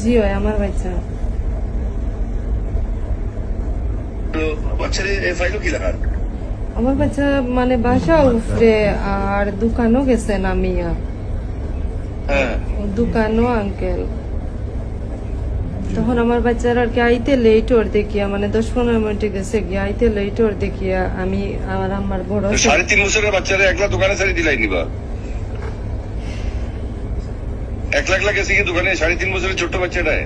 জি আমার বাচ্চা। আমার বাচ্চা মানে বাসা উপরে আর দোকানও গেছে নামিয়া। হ্যাঁ। দোকানও আঙ্কেল তখন আমার বাচ্চার আর কি আইতে লেট ওর দেখিয়া মানে দশ পনেরো মিনিটে গেছে গিয়া আইতে লেট ওর দেখিয়া আমি আমার আমার বড় সাড়ে তিন বছরের বাচ্চারে একলা দোকানে ছাড়ি দিলাই নিবা? একলা একলা গেছে কি দোকানে? সাড়ে তিন বছরের ছোট্ট বাচ্চাটায়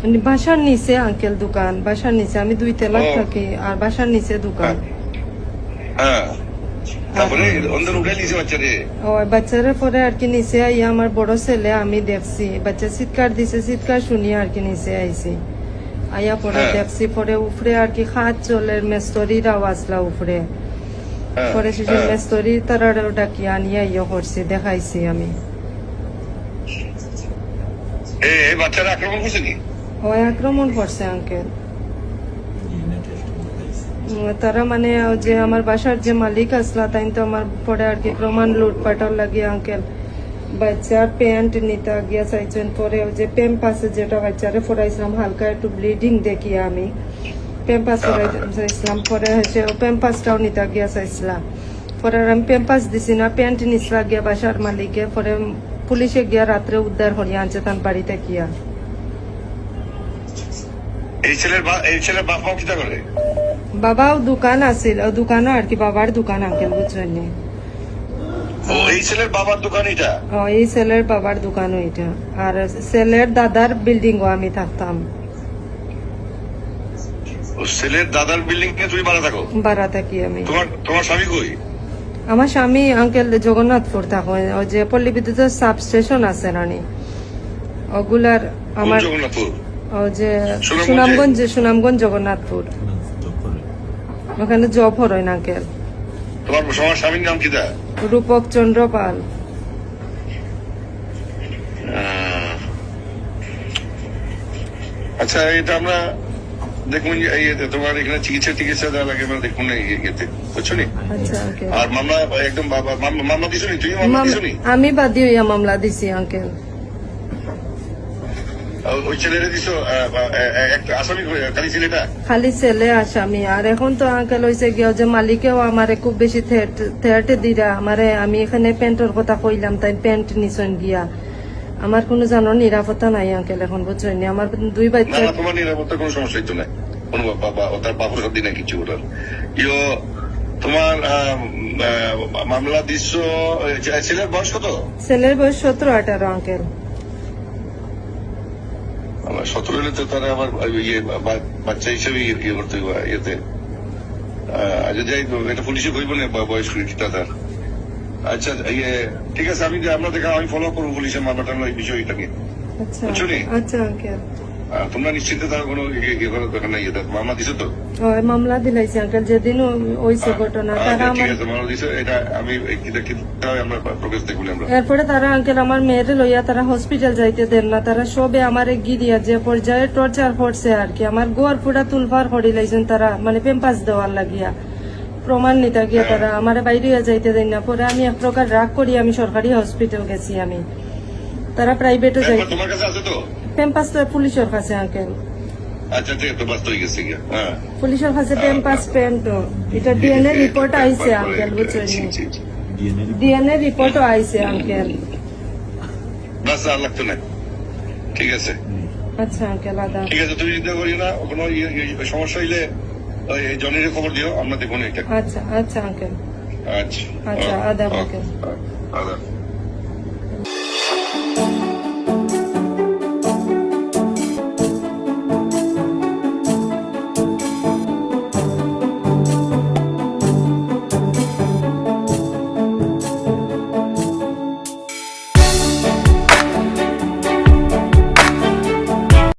মানে বাসার নিচে আঙ্কেল দোকান। বাসার নিচে। আমি দুই তেলা থাকি আর বাসার নিচে দোকান। হ্যাঁ। তারপরে অন্দর উঠে নিছে বাচ্চারে। ও বাচ্চারা পরে আর কি নিচে আইয়া আমার বড় ছেলে আমি দেখছি। বাচ্চা চিৎকার দিছে চিৎকার শুনিয়া আর কি নিচে আইছি। আইয়া পরে হ্যাঁ। দেখছি পরে উপরে আর কি হাত চলের মেস্তরির আওয়াজলা উপরে হ্যাঁ, পরে শেষে হ্যাঁ। মেস্তরি তারা ডাকি আনিয়া ইয়ে করছি দেখাইছি আমি। বাচ্চারা আক্রমণ করছে নি ওই আক্রমণ করছে আঙ্কেল তারা মানে যে আমার বাসার যে মালিক আসলা তাই তো আমার পরে আর কি প্রমাণ লুটপাটর লাগে আঙ্কেল বাচ্চার প্যান্ট নিতে গিয়া চাইছেন পরে যে প্যাম্পাসে যেটা বাচ্চারে ফরাইছিলাম হালকা একটু ব্লিডিং দেখি আমি। প্যাম্পাস ফরাইছিলাম পরে হচ্ছে প্যাম্পাসটাও নিতে গিয়া চাইছিলাম পরে আমি প্যাম্পাস দিছি না প্যান্ট নিছিলা গিয়া বাসার মালিকে পরে পুলিশে গিয়া রাত্রে উদ্ধার করিয়া আনছে তার বাড়িতে গিয়া। এই ছেলের বা- এই ছেলের বাপ করে? দোকান আছিল দোকানও আর কি বাবার দোকান আঙ্কেল বুঝছেন নি? ও এই ছেলের বাবার দোকান এটা ও এই ছেলের বাবার দোকান ওইটা আর ছেলের দাদার বিল্ডিং আমি থাকতাম। ছেলের দাদার বিল্ডিং এ তুমি ভাড়া থাকো আমি। তোমার তোমার স্বামী কই? আমার স্বামী আঙ্কেল জগন্নাথপুর থাকো ও যে পল্লী বিদ্যুতের সাব স্টেশন আছে নানি ওগুলার আমার জগন্নাথপুর? ও যে সুনামগঞ্জে? সুনামগঞ্জ সুনামগঞ্জ জগন্নাথপুর। ওখানে জব হরয় না আঙ্কেল তোমার তোমার স্বামীর নাম কিতা রূপক চন্দ্র পাল। আচ্ছা এটা আমরা দেখুন তোমার এখানে চিকিৎসা টিকিৎসা দেওয়া লাগে আমরা দেখুন না ইয়েতে আচ্ছা আর মামলা একদম মামলা মামলা দিছো তুমি মামলা দিছনি আমি বাদী হইয়া মামলা দিছি আঙ্কেল ওই ছেলেরে দিছো আসামি খালি ছেলেটা? খালি ছেলে আসামি। আর এখন তো আঙ্কেল হয়েছে গিয়ে যে মালিকেও আমারে খুব বেশি থেয়াটে দিরা। আমারে আমি এখানে প্যান্টের কথা কইলাম তাই প্যান্ট নিছন গিয়া। আমার কোনো জানো নিরাপত্তা নাই আঙ্কেল এখন বুঝছেন আমার দুই বাচ্চা তোমার নিরাপত্তার কোনো সমস্যা হইতো না কোনো বা- বা- বা- তার সাথে না কিছু ওটার। ইয়ো তোমার মামলা দিচ্ছ ছেলের বয়স কত? ছেলের বয়স সতেরো আঠারো আঙ্কেল। আমার সতেরো হলে তো তারা আবার ইয়ে বাচ্চা হিসেবে ইয়ে ইয়ে করতে ইয়েতে। আহ, আচ্ছা যাই তো, এটা পুলিশে কইব না বয়স আচ্ছা ইয়ে ঠিক আছে আমি আমরা দেখা আমি ফলো করব পুলিশের এই বিষয়টা নিয়ে বুঝছ আচ্ছা আঙ্কেল তোমরা নিশ্চিন্তে তার কোনো ইয়ে করার দরকার নাই এটা মামলা দিছো তো? মামলা দিলাইছি আঙ্কেল যেদিন হয়েছে ঘটনা তারা আমার আছে মামলা দিছো এটা আমি এই কিটা কিটা আমরা প্রোগ্রেস দেখুন আমরা। এরপরে তারা আঙ্কেল আমার মেয়েরে লইয়া তারা হসপিটাল যাইতে দেন না তারা সবে আমার গিরিয়া যে পর্যায়ে টর্চার করছে আর কি। আমার গোয়ার পুরা তুলফার করি লাইছেন তারা মানে পেম্পাস দেওয়ার লাগিয়া। প্রমাণ নিতে গিয়া তারা আমার বাইরে যাইতে দেন না। পরে আমি এক প্রকার রাগ করি আমি সরকারি হসপিটাল গেছি আমি। তারা প্রাইভেটে যাই একবার তোমার কাছে আছে তো? পুলিশের কাছে আঙ্কেল আচ্ছা হয়ে। পুলিশের কাছে পেম্পাস পেন্ট এটা ডিএনএ রিপোর্ট আইছে আঙ্কেল বুঝছেন। ডিএনএ রিপোর্টও আইছে আঙ্কেল বাস আর লাগতো না। ঠিক আছে। আচ্ছা আঙ্কেল আদা। ঠিক আছে তুমি চিন্তা করিও না কোনো ইয়ে- ইয়ে- সমস্যা হইলে জনের খবর দিও আমরা দেখুন এটা। আচ্ছা আচ্ছা আঙ্কেল আচ্ছা। আচ্ছা, আদাব, আঙ্কেল ওকে। আদাব।